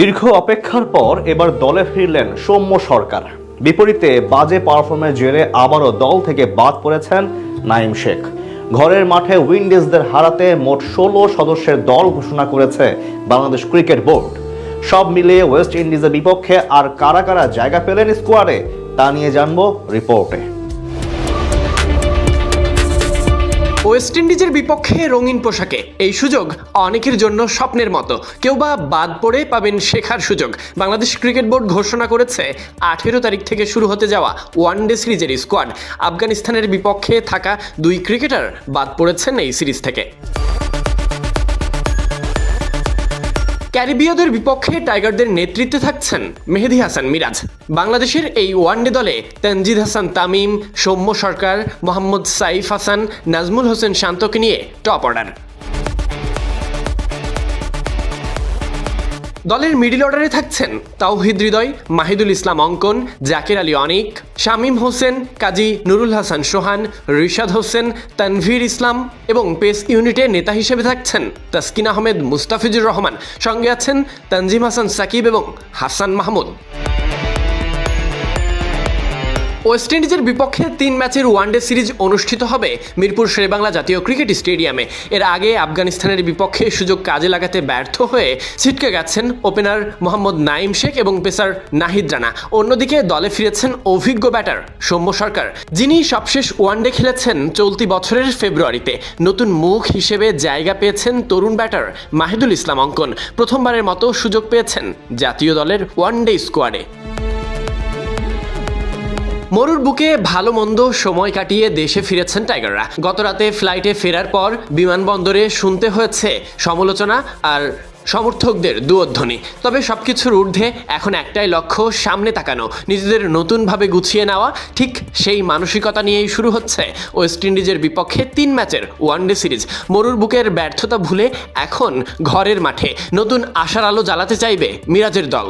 দীর্ঘ অপেক্ষার পর এবার দলে ফিরলেন সৌম্য সরকার। বিপরীতে বাজে পারফরমেন্স জেরে আবারও দল থেকে বাদ পড়েছেন নাইম শেখ। ঘরের মাঠে উইন্ডিজদের হারাতে মোট ষোলো সদস্যের দল ঘোষণা করেছে বাংলাদেশ ক্রিকেট বোর্ড। সব মিলিয়ে ওয়েস্ট ইন্ডিজের বিপক্ষে আর কারা কারা জায়গা পেলেন স্কোয়াডে, তা নিয়ে জানব রিপোর্টে। ওয়েস্ট ইন্ডিজের বিপক্ষে রঙিন পোশাকে। এই সুযোগ অনেকের জন্য স্বপ্নের মতো। কেউ বা বাদ পড়ে পাবেন শেখার সুযোগ। বাংলাদেশ ক্রিকেট বোর্ড ঘোষণা করেছে, আঠেরো তারিখ থেকে শুরু হতে যাওয়া ওয়ান ডে সিরিজের স্কোয়াড। আফগানিস্তানের বিপক্ষে থাকা দুই ক্রিকেটার বাদ পড়েছেন এই সিরিজ থেকে। ক্যারিবীয়দের বিপক্ষে টাইগারদের নেতৃত্বে থাকছেন মেহেদি হাসান মিরাজ। বাংলাদেশের এই ওয়ানডে দলে তানজিদ হাসান তামিম, সৌম্য সরকার, মোহাম্মদ সাইফ হাসান, নাজমুল হোসেন শান্তকে নিয়ে টপ অর্ডার। দলের মিডিল অর্ডারে থাকছেন তাওহিদ হৃদয়, মাহিদুল ইসলাম অঙ্কন, জাকির আলী অনিক, শামীম হোসেন, কাজী নুরুল হাসান সোহান, রিশাদ হোসেন, তানভীর ইসলাম এবং পেস ইউনিটে নেতা হিসেবে থাকছেন তাসকিন আহমেদ, মুস্তাফিজুর রহমান। সঙ্গে আছেন তানজিম হাসান সাকিব এবং হাসান মাহমুদ। ওয়েস্ট ইন্ডিজের বিপক্ষে তিন ম্যাচের ওয়ানডে সিরিজ অনুষ্ঠিত হবে মিরপুর শেরেবাংলা জাতীয় ক্রিকেট স্টেডিয়ামে। এর আগে আফগানিস্তানের বিপক্ষে সুযোগ কাজে লাগাতে ব্যর্থ হয়ে ছিটকে গেছেন ওপেনার মোহাম্মদ নাইম শেখ এবং পেসার নাহিদ রানা। অন্যদিকে দলে ফিরেছেন অভিজ্ঞ ব্যাটার সৌম্য সরকার, যিনি সবশেষ ওয়ানডে খেলেছেন চলতি বছরের ফেব্রুয়ারিতে। নতুন মুখ হিসেবে জায়গা পেয়েছেন তরুণ ব্যাটার মাহিদুল ইসলাম অঙ্কন। প্রথমবারের মতো সুযোগ পেয়েছেন জাতীয় দলের ওয়ানডে স্কোয়াডে। মরুর বুকে ভালো মন্দ সময় কাটিয়ে দেশে ফিরেছেন টাইগাররা। গতরাতে ফ্লাইটে ফেরার পর বিমানবন্দরে শুনতে হয়েছে সমালোচনা আর সমর্থকদের দুয়োধ্বনি তবে সব কিছুর ঊর্ধ্বে এখন একটাই লক্ষ্য, সামনে তাকানো। নিজেদের নতুনভাবে গুছিয়ে নেওয়া, ঠিক সেই মানসিকতা নিয়েই শুরু হচ্ছে ওয়েস্ট ইন্ডিজের বিপক্ষে তিন ম্যাচের ওয়ানডে সিরিজ। মরুর বুকের ব্যর্থতা ভুলে এখন ঘরের মাঠে নতুন আশার আলো জ্বালাতে চাইবে মিরাজের দল।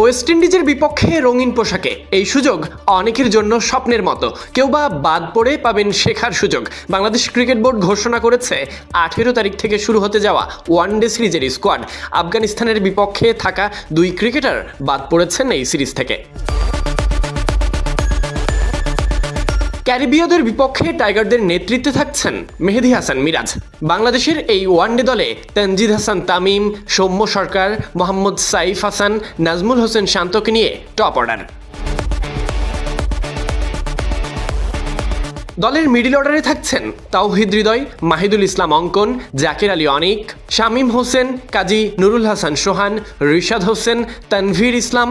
ওয়েস্ট ইন্ডিজের বিপক্ষে রঙিন পোশাকে। এই সুযোগ অনেকের জন্য স্বপ্নের মতো। কেউ বা বাদ পড়ে পাবেন শেখার সুযোগ। বাংলাদেশ ক্রিকেট বোর্ড ঘোষণা করেছে, আঠেরো তারিখ থেকে শুরু হতে যাওয়া ওয়ান ডে সিরিজের স্কোয়াড। আফগানিস্তানের বিপক্ষে থাকা দুই ক্রিকেটার বাদ পড়েছেন এই সিরিজ থেকে। ক্যারিবীয়দের বিপক্ষে টাইগারদের নেতৃত্বে থাকছেন মেহেদি হাসান মিরাজ। বাংলাদেশের এই ওয়ানডে দলে তানজিদ হাসান তামিম, সৌম্য সরকার, মোহাম্মদ সাইফ হাসান, নাজমুল হোসেন শান্তকে নিয়ে টপ অর্ডার। দলের মিডিল অর্ডারে থাকছেন তাওহিদ হৃদয়, মাহিদুল ইসলাম অঙ্কন, জাকির আলী অনিক, শামীম হোসেন, কাজী নুরুল হাসান সোহান, রিশাদ হোসেন, তানভীর ইসলাম